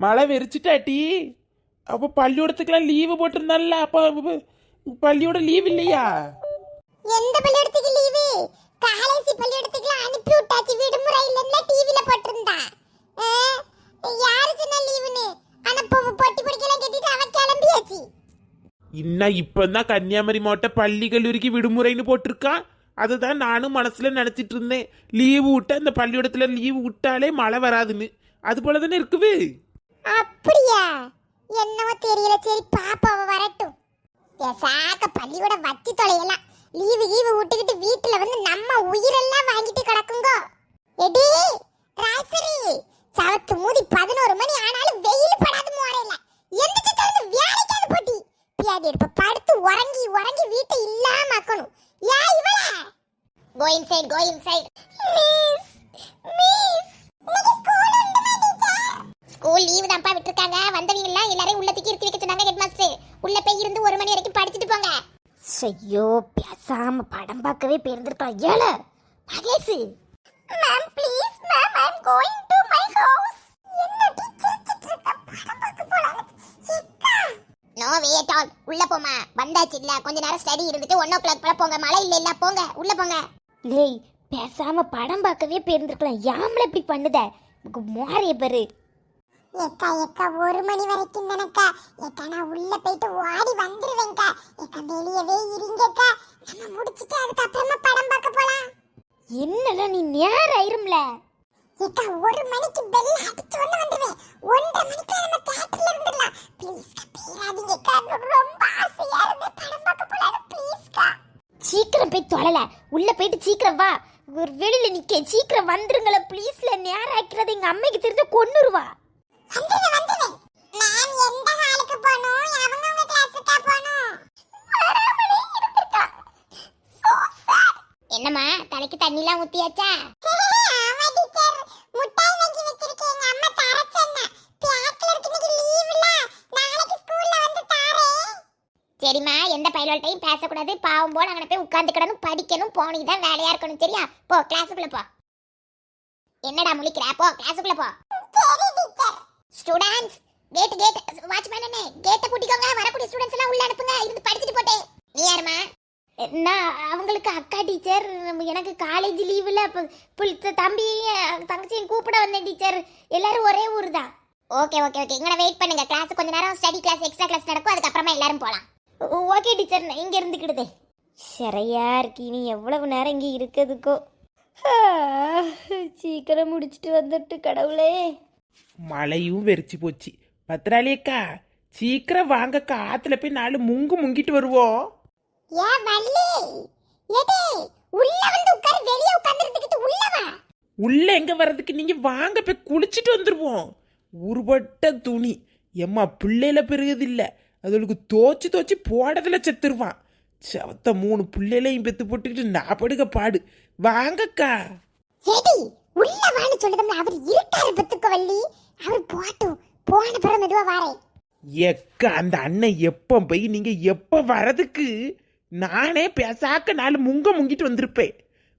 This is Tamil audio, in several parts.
மழை வெறிச்சிட்டாட்டி. அப்போ பள்ளிக்கூடத்துக்கெல்லாம் லீவு போட்டிருந்தால அப்போ பள்ளியோட லீவ் இல்லையா? எந்த பள்ளிக்கூடத்துக்கு லீவு காலேஜ் பள்ளிக்கூடத்துக்கு அனுப்பி விட்டாச்சு விடுமுறை இல்லைன்னா டிவில போட்டிருந்தா. யாரு சொன்னா லீவுன்னு ஆனா பொட்டி பொடிக்கெல்லாம் கட்டிட்டு அவ கிளம்பியாச்சு. இன்னும் இப்பதான் கன்னியாகுமரி மாவட்ட பள்ளி கல்லூரிக்கு விடுமுறைன்னு போட்டிருக்கான் அதுதான் நானும் மனசுல நினைச்சிட்டு இருந்தேன். லீவு விட்டா இந்த பள்ளிக்கூடத்துல லீவு விட்டாலே மழை வராதுன்னு. அது போல தானே இருக்குது? அப்படியா? என்னவோ தெரியல. சரி பாப்பா அவ வரட்டும். பேசாக்க பள்ளியோட வச்சு தொலையலாம் லீவு லீவு விட்டுக்கிட்டு வீட்டுல வந்து நம்ம உயிரெல்லாம் வாங்கிட்டு கிடக்குங்க. எடி ராசரி சவத்து மூதி பதினோரு மணி ஆனாலும் வெயில் படாத மோரையில. எந்திரிச்சு திறந்து வேலைக்காது போட்டி. பியாதி எடுப்ப படுத்து உறங்கி உறங்கி வீட்டை இல்லாம ஆக்கணும். ஏன் இவள. கோ சைட் கோ சைட் மணி வரைக்கும் படிச்சுட்டு போங்க. ஐயோ பேசாம படம் பார்க்கவே போயிருந்திருக்கலாம் ஏல Mahesh. Ma'am please ma'am I am going to my house no way at all உள்ள போமா வந்தாச்சு இல்ல. கொஞ்ச நேரம் ஸ்டடி இருந்துட்டு ஒன் ஓ கிளாக் போல போங்க. மழை இல்ல இல்ல போங்க. உள்ள போங்க. லேய் பேசாம படம் பார்க்கவே போயிருந்திருக்கலாம் யாமல இப்படி பண்ணுத? மோரைய பாரு. ஏக்கா ஏக்கா ஒரு மணி வரைக்கும் தானக்கா. ஏக்கா நான் உள்ள போயிட்டு ஓடி வந்துருவேன்க்கா. ஏக்கா வெளியவே இருங்கக்கா. நம்ம முடிச்சிட்டு அதுக்கப்புறமா படம் பார்க்க போலாம். என்னடா நீ நேரம் ஆயிரும்ல ஏக்கா ஒரு மணிக்கு பெல் அடிச்சு வந்து வந்துருவேன். ஒன்றரை மணிக்கு நம்ம தியேட்டர்ல இருந்துடலாம். ப்ளீஸ்க்கா பேராதீங்கக்கா. ரொம்ப ஆசையா இருந்து படம் பார்க்க போலாம் ப்ளீஸ்க்கா சீக்கிரம் போய் தொலைல. உள்ள போயிட்டு சீக்கிரம் வா. ஒரு வெளியில நிக்க. சீக்கிரம் வந்துருங்கள ப்ளீஸ்ல நேரம் ஆக்கிறது எங்க அம்மைக்கு தெரிஞ்ச கொன்னுருவா. என்னம்மா தலைக்கு தண்ணிலாம் ஊத்தியாச்சா? சரிம்மா எந்த பயில்கள்ட்டையும் பேசக்கூடாது. பாவம் போல அங்கே போய் உட்காந்துக்கிடணும் படிக்கணும் போனீங்க தான் வேலையா இருக்கணும். சரியா? போ கிளாஸுக்குள்ள போ. என்னடா முழிக்கிற? போ கிளாஸுக்குள்ள போ. ஸ்டூடண்ட்ஸ் கேட் கேட் வாட்ச்மேன் அண்ணே கேட்டை கூட்டிக்கோங்க வரக்கூடிய ஸ்டூடண்ட்ஸ் எல்லாம் உள்ள அனுப்புங்க இருந்து படிச்சுட்டு போட்டே நீ யாருமா நான் அவங்களுக்கு அக்கா டீச்சர் எனக்கு காலேஜ் லீவில் இப்போ தம்பி தங்கச்சியும் கூப்பிட வந்தேன் டீச்சர் எல்லாரும் ஒரே ஊர் தான் ஓகே ஓகே ஓகே இங்கே வெயிட் பண்ணுங்க. கிளாஸ் கொஞ்ச நேரம் ஸ்டடி கிளாஸ் எக்ஸ்ட்ரா கிளாஸ் நடக்கும். அதுக்கப்புறமா எல்லாரும் போகலாம் ஓகே டீச்சர் நான் இங்கே இருந்துக்கிடுதே. சரியா இருக்கு. நீ எவ்வளவு நேரம் இங்கே இருக்கிறதுக்கோ? சீக்கிரம் முடிச்சுட்டு வந்துட்டு கடவுளே. மழையும் வெறிச்சு போச்சு. பத்திராளி அக்கா சீக்கிரம் வாங்கக்கா ஆத்துல போய் நாலு முங்கு முங்கிட்டு வருவோம் ஏ வள்ளி! எடி உள்ள வந்து உட்கார் வெளிய உட்கார்ந்து இருந்துக்கிட்டு உள்ள வா. உள்ள எங்க வர்றதுக்கு நீங்க வாங்க போய் குளிச்சுட்டு வந்துருவோம். உருபட்ட துணி. எம்மா பிள்ளையில பெருகுது இல்ல அதுகளுக்கு தோச்சு தோச்சு போடதுல செத்துருவான். சவத்த மூணு பிள்ளைகளையும் பெத்து போட்டுக்கிட்டு நான் படுக்க பாடு. வாங்கக்கா. எடி உள்ள வான்னு சொல்லுதம்ல அவர் இருட்டாரு பத்துக்க வள்ளி. அவர் போட்டும் போன பிறகு மெதுவா வாரேன் எக்கா அந்த அண்ணன் எப்போ போய் நீங்க எப்ப வரதுக்கு நானே பேசாக்க நாலு முங்க முங்கிட்டு வந்திருப்பேன்.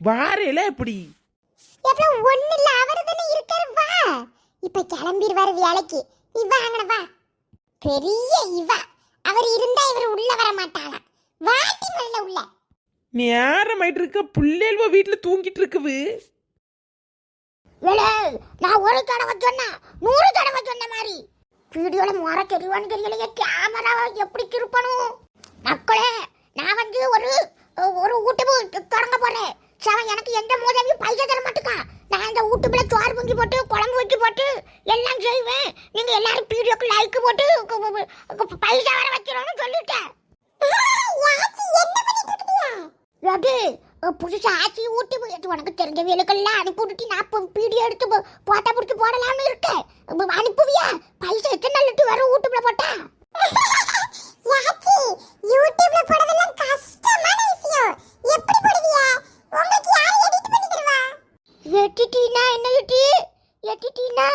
வாரேல எப்படி எப்பல ஒண்ணு இல்ல அவர் தானே இருக்காரு வா. இப்ப கிளம்பிடுவாரு வேலைக்கு. நீ வாங்கன வா. பெரிய இவ. அவர் இருந்தா இவர் உள்ள வர மாட்டாளாம் வாட்டி முதல்ல உள்ள. நேரமாயிட்டு இருக்க பிள்ளைகள் வீட்டுல தூங்கிட்டு இருக்குது ஏலே, நான் ஒரு தடவை சொன்னேன் நூறு தடவை சொன்ன மாதிரி. வீடியோவில் முற தெரியவான்னு தெரியலையே கேமராவை எப்படி திருப்பணும்? மக்களே நான் வந்து ஒரு ஒரு யூடியூப் தொடங்க போகிறேன் சவன் எனக்கு எந்த மோதலையும் பைசா தர மாட்டுக்கா. நான் இந்த யூடியூப்ல சோறு பொங்கி போட்டு குழம்பு வச்சு போட்டு எல்லாம் செய்வேன். நீங்கள் எல்லாரும் வீடியோக்கு லைக் போட்டு பைசா வர வச்சிடணும்னு சொல்லிட்டேன். அது புதுசா ஆச்சி ஊட்டி போயிட்டு உனக்கு தெரிஞ்ச வேலுக்கெல்லாம் அனுப்பி விட்டுட்டு நான் பீடியோ எடுத்து போட்டா பிடிச்சி போடலாம்னு இருக்கேன். அனுப்புவியா? பைசா எத்தனை நாள் வரும் யூடியூப்ல போட்டா யாச்சி யூடியூப்ல போடுறதெல்லாம் கஷ்டமான விஷயம் எப்படி போடுவியா உங்களுக்கு யார் எடிட் பண்ணி தருவா எடிட்டினா என்ன எடி எடிட்டினா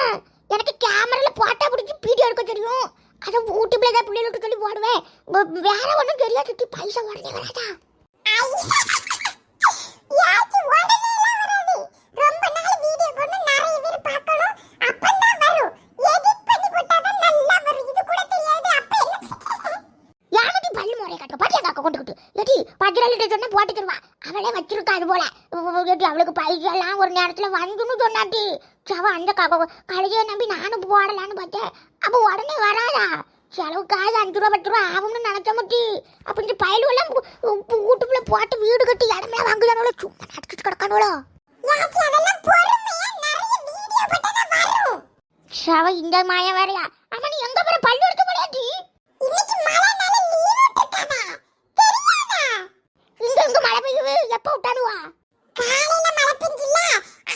எனக்கு கேமரால போட்டா பிடிச்சி வீடியோ எடுக்க தெரியும் அதை யூடியூப்ல தான் பிள்ளைகளுக்கு சொல்லி போடுவேன் வே- வேற ஒன்றும் தெரியாது பைசா உடனே வராதா யாச்சு உடனே எல்லாம் வராது ரொம்ப நாள் வீடியோ போட்டு நிறைய பேர் பார்க்கணும் அப்பதான் வரும் எடிட் பண்ணி போட்டா போட்டுக்கிடுவா. அவளே வச்சிருக்கா அது போல. அவளுக்கு பைசா எல்லாம் ஒரு நேரத்துல வந்துன்னு சொன்னாட்டி. சவ அந்த கழுதையை நம்பி நானும் போடலான்னு பார்த்தேன். அப்ப உடனே வராதா? செலவுக்காக அஞ்சு ரூபா பத்து ரூபா ஆகும்னு நினைச்ச முட்டி. அப்ப இந்த பயலுவெல்லாம் வீட்டுக்குள்ள போட்டு வீடு கட்டி இடமெல்லாம் வாங்குதானோ சும்மா போட்டா வரும். சவ இந்த மாய வேறையா? நீ எங்க போற? பல்லு எடுக்க இன்னைக்கு மழைனால இங்க மழை பெய்யுது? எப்ப விட்டானுவா காலையில மழை பெஞ்சில்ல?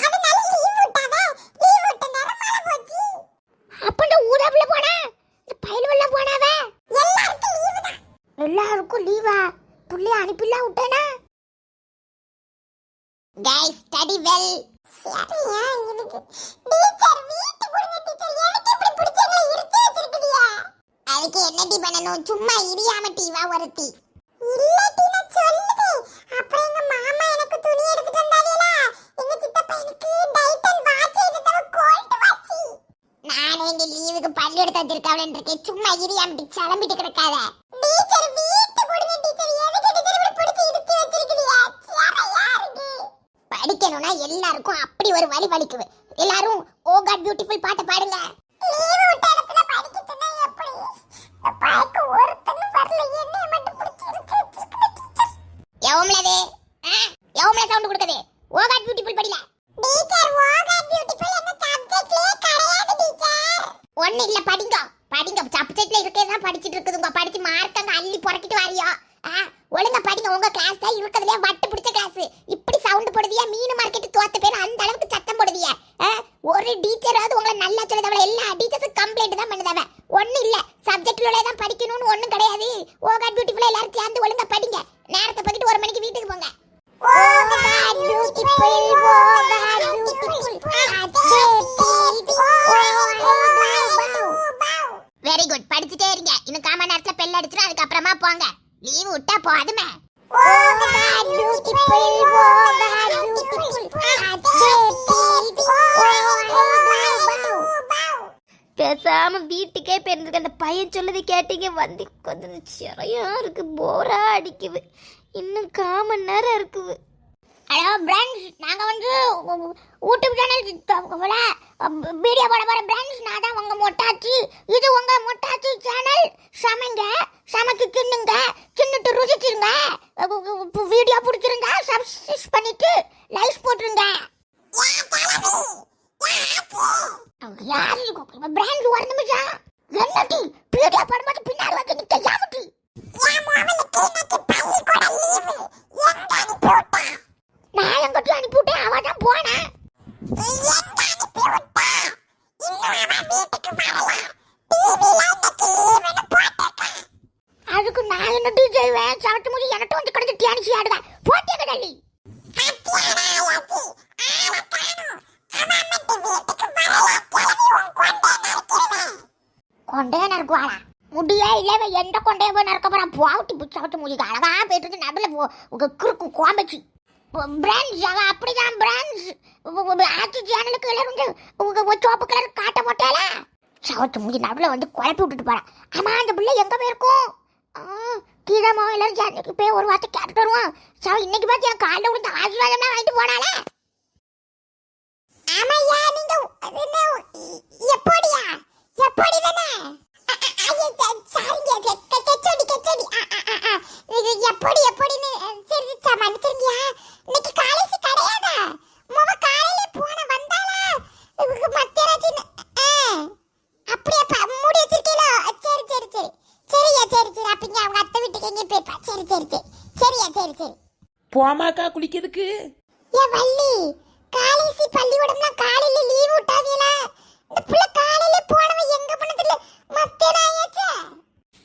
அதனால லீவ் விட்டாவ லீவ் விட்ட நேரம் மழை போச்சு. அப்ப இந்த ஊதாப்புல போனா? இந்த பயலுவெல்லாம் போனாவ? எல்லாருக்கும் லீவு தான். எல்லாருக்கும் லீவா புள்ளைய அனுப்பிலாம் விட்டேனா? கைஸ் ஸ்டடி வெல் சரியா எனக்கு டீச்சர் வீட்டு கொடுங்க டீச்சர். எனக்கு இப்படி பிடிச்சவங்கள இருக்க வச்சிருக்குதியா அதுக்கு என்னடி பண்ணணும்? சும்மா இரியாம டீவா ஒருத்தி. இல்லாட்டி நான் சொல்லுவேன் லீவுக்கு பல்லு எடுத்து வச்சிருக்காவளேன்னு இருக்கேன் சும்மா இரியாம டீ கிளம்பிட்டு கிடக்காத. டீச்சர் வீட்டு கொடுங்க டீச்சர் எதுக்கு டீச்சர் இப்படி பிடிச்சி இழுத்து வச்சிருக்குதியா சரையா படிக்கணும்னா எல்லாருக்கும் அப்படி ஒரு வழி வலிக்குது. எல்லாரும் ஓ காட் பியூட்டிஃபுல் பாட்டை பாடுங்க லீவு விட்ட இடத்துல படிக்கிட்டுனா எப்படி பாய்க்கு ஒருத்தனும் வரல என்ன மட்டும் பிடிச்சி இழுத்து வச்சிருக்குது டீச்சர் எவம்லது எவம்ல சவுண்ட் கொடுக்குது ஓ காட் பியூட்டிஃபுல் படில டீச்சர் ஓகே பியூட்டிஃபுல் என்ன சப்ஜெக்ட்லயே கிடையாது டீச்சர் ஒண்ணு இல்ல படிங்க படிங்க சப்ஜெக்ட்ல இருக்கதான் படிச்சிட்டு இருக்குதுங்க படிச்சு மார்க் அங்க அள்ளி புறக்கிட்டு வாரியோ ஆ, ஒழுங்கா படிங்க உங்க கிளாஸ் தான் இருக்கிறதுல வட்டு பிடிச்ச கிளாஸ் இப்படி ஏன் மீன் மார்க்கெட் தோத்த பேர் அந்த அளவுக்கு சத்தம் போடுவிய. ஒரு டீச்சராவது உங்களை நல்லா சொல்லுதவள எல்லா டீச்சர்ஸும் கம்ப்ளைண்ட் தான் பண்ணுதவன் ஒண்ணு இல்ல. சப்ஜெக்ட்ல தான் படிக்கணும்னு ஒண்ணும் கிடையாது. ஓகா பியூட்டிஃபுல்லாக எல்லாரும் சேர்ந்து ஒழுங்கா படிங்க. நேரத்தை பக்கிட்டு ஒரு மணிக்கு வீட்டுக்கு போங்க. வெரி குட் படிச்சுட்டே இருங்க. இன்னும் காம நேரத்தில் பெல் அடிச்சிடும் அதுக்கப்புறமா போங்க. லீவு விட்டா போதுமே. பேசாம வீட்டுக்கே போயிருந்துருக்கு அந்த பையன் சொல்லதை கேட்டீங்க வந்து கொஞ்சம் சிறையா இருக்கு போரா அடிக்குது. இன்னும் காமன் நேரம் இருக்குது. ஹலோ ஃப்ரெண்ட்ஸ் நாங்கள் வந்து யூடியூப் சேனல் வீடியோ போட போகிற ஃப்ரெண்ட்ஸ் நான் தான் உங்கள் மொட்டாச்சி. இது உங்கள் மொட்டாச்சி சேனல் சமைங்க. சமைச்சு தின்னுங்க தின்னுட்டு ருசிச்சிருங்க. வீடியோ பிடிச்சிருங்க சப்ஸ்கிரைப் பண்ணிட்டு லைக்ஸ் போட்டுருங்க. யாரு? பிராண்ட் ஒரு நிமிஷம். என்னட்டி வீடியோ படும்போது பின்னாடி வந்து நிக்க. யாமட்டி நான் எங்கிட்ட அனுப்பிவிட்டேன் அவ தான் போனேன் அதுக்கு நான் என்னடி செய்வேன் சவட்டு முடி எனக்கு வந்து கிடந்து தியானிச்சு ஆடுவேன் போட்டே கடலி கொண்டே நறுக்குவாளா முடியே இல்லவே எந்த கொண்டே போய் நறுக்க போறான்? போட்டு பிடிச்ச சவட்டு முடிக்கு அழகா போயிட்டு நடுவில் குறுக்கு கோம்பச்சு. பிரான்ஸ் அவன் அப்படிதான் பிரான்ஸ் ஆட்சி சேனலுக்கு எல்லாரும் உங்க சோப்பு கலர் காட்ட போட்டால சவத்து முடி நடுவில் வந்து குழப்பி விட்டுட்டு போறான் ஆமா அந்த பிள்ளை எங்க போயிருக்கும்? கீழமா எல்லாரும் சேனலுக்கு போய் ஒரு வார்த்தை கேட்டுட்டு வருவான். சவ இன்னைக்கு பார்த்து என் காலில் விழுந்து ஆசீர்வாதம்லாம் வாங்கிட்டு போனாலே ஆமாய்யா நீங்க எப்படியா? எப்படி தானே சாரிங்க கச்சோடி கச்சோடி. இது எப்படி எப்படின்னு சரி மன்னிச்சிருங்கயா இன்னைக்கு காலேஜ் கிடையாதா? முவ காலையில போன வந்தாளா? மத்தியராஜி அப்படியே மூடி வச்சிருக்கீங்களோ சரி சரி சரி. சரியா சரி சரி. அப்ப இங்க அவங்க அத்தை வீட்டுக்கு எங்கே போயிருப்பா. சரி சரி சரி. சரியா சரி சரி. போமாக்கா குளிக்கிறதுக்கு? ஏ வள்ளி. காலேஜ் பள்ளிக்கூடம்லாம் காலையில லீவ் விட்டாதீங்களா? இந்த புள்ள காலையில போனவன் எங்க போனதில்ல மத்தேனாயாச்சே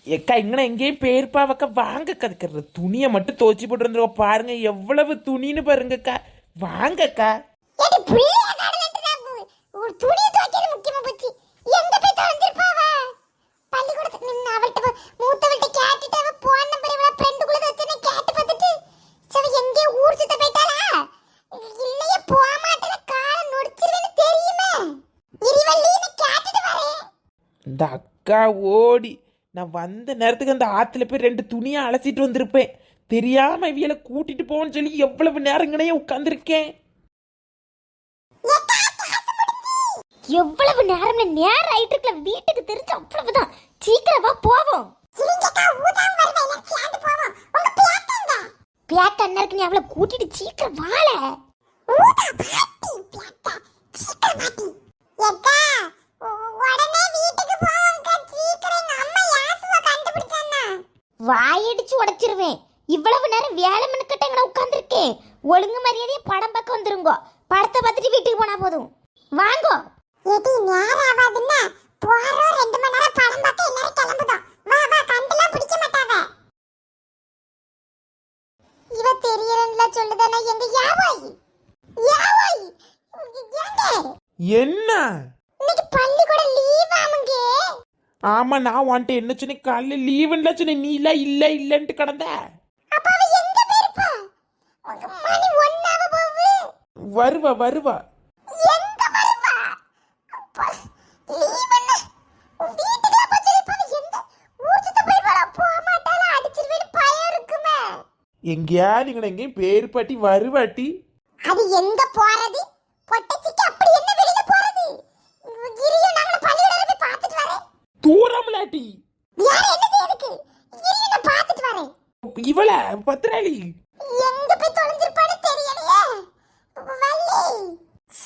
எக்கா இங்கன எங்கேயும் பேர்ப்பாவக்கா வாங்க கதுக்கிற துணியை மட்டும் துவச்சி போட்டு பாருங்க எவ்வளவு துணின்னு பாருங்கக்கா. வாங்கக்கா. இந்த அக்கா ஓடி நான் வந்த நேரத்துக்கு அந்த ஆத்துல போய் ரெண்டு துணியை அலசிட்டு வந்திருப்பேன். தெரியாம இவியலை கூட்டிட்டு போன்னு சொல்லி எவ்வளவு நேரங்கனே உட்காந்துருக்கேன் எவ்வளவு நேரம் நேரம் ஆயிட்டு இருக்கல. வீட்டுக்கு தெரிஞ்சு அவ்வளவுதான். சீக்கிரமா போவோம். பேட்ட அண்ணருக்கு நீ அவளை கூட்டிட்டு சீக்கிரம் வாழ ஊதா பாட்டி பேட்ட சீக்கிரம் பாட்டி எக்கா உ- உடனே வீட்டுக்கு போவோம்க்கா சீக்கிரம் எங்க அம்மா யாசுவ கண்டுபிடிச்சானா வாயடிச்சு உடைச்சிருவேன். இவ்வளவு நேரம் வேலை மனுக்கிட்ட எங்கட உட்காந்துருக்கேன் ஒழுங்கு மரியாதையா படம் பார்க்க வந்துருங்கோ. படத்தை பார்த்துட்டு வீட்டுக்கு போனா போதும். வாங்கோ. ஏடி நேரம் ஆகாதுன்னா போறோம். ரெண்டு மணி நேரம் படம் பார்த்து எல்லாரும் கிளம்புதோம். வா வா கண்டெல்லாம் பிடிக்க மாட்டாவ. இவ தெரியலன்ல சொல்லுதானே? எங்க யாவாய்? யாவாய்? என்ன இன்னைக்கு பள்ளிக்கூடம் லீவ் ஆமுங்க ஆமா நான் வான்ட்டு என்ன சொன்னேன்? காலைல லீவுன்னு சொன்னேன். நீ இல்ல இல்ல இல்லன்ட்டு கிடந்த. வருவா வருவா. எங்கேயா நீங்க எங்கேயும் பேர் பாட்டி வருவாட்டி. அது எங்க போறது? பொட்டச்சிக்கு வரேன். இவள பத்திராளி. எங்க போய் தொலைஞ்சிருப்பான்னு தெரியலையே. வள்ளி.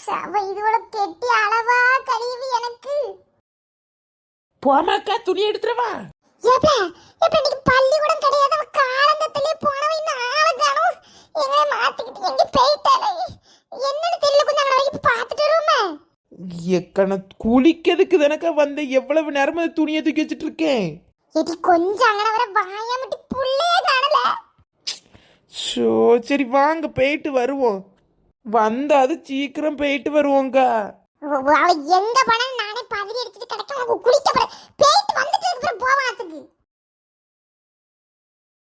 சவ இதுவோட கெட்டி அளவா கழிவு எனக்கு. போமாக்கா துணி எடுத்துறவா ஏப்பா ஏப்பா இன்னைக்கு பள்ளிக்கூடம் கிடையாது. அவ காலங்கத்திலே போனவ இன்னும் ஆளை காணும் எங்களை மாத்திக்கிட்டு எங்க போயிட்டாலே என்னன்னு தெரியல கொஞ்சம் வரைக்கும் பார்த்துட்டு வருவோமே. எக்கன குளிக்கிறதுக்கு தானக்கா வந்த எவ்வளவு நேரமா இந்த துணியை தூக்கி வச்சிட்டு இருக்கேன் எடி கொஞ்சம் அங்கன வர புள்ளையே காணல. ஷோ சரி வாங்க போயிட்டு வருவோம். வந்தாது சீக்கிரம் போயிட்டு வருவோங்கா அவ எங்க போனாலும் நானே பதறி அடிச்சுட்டு கிடக்க உனக்கு குளிக்க போறேன் போயிட்டு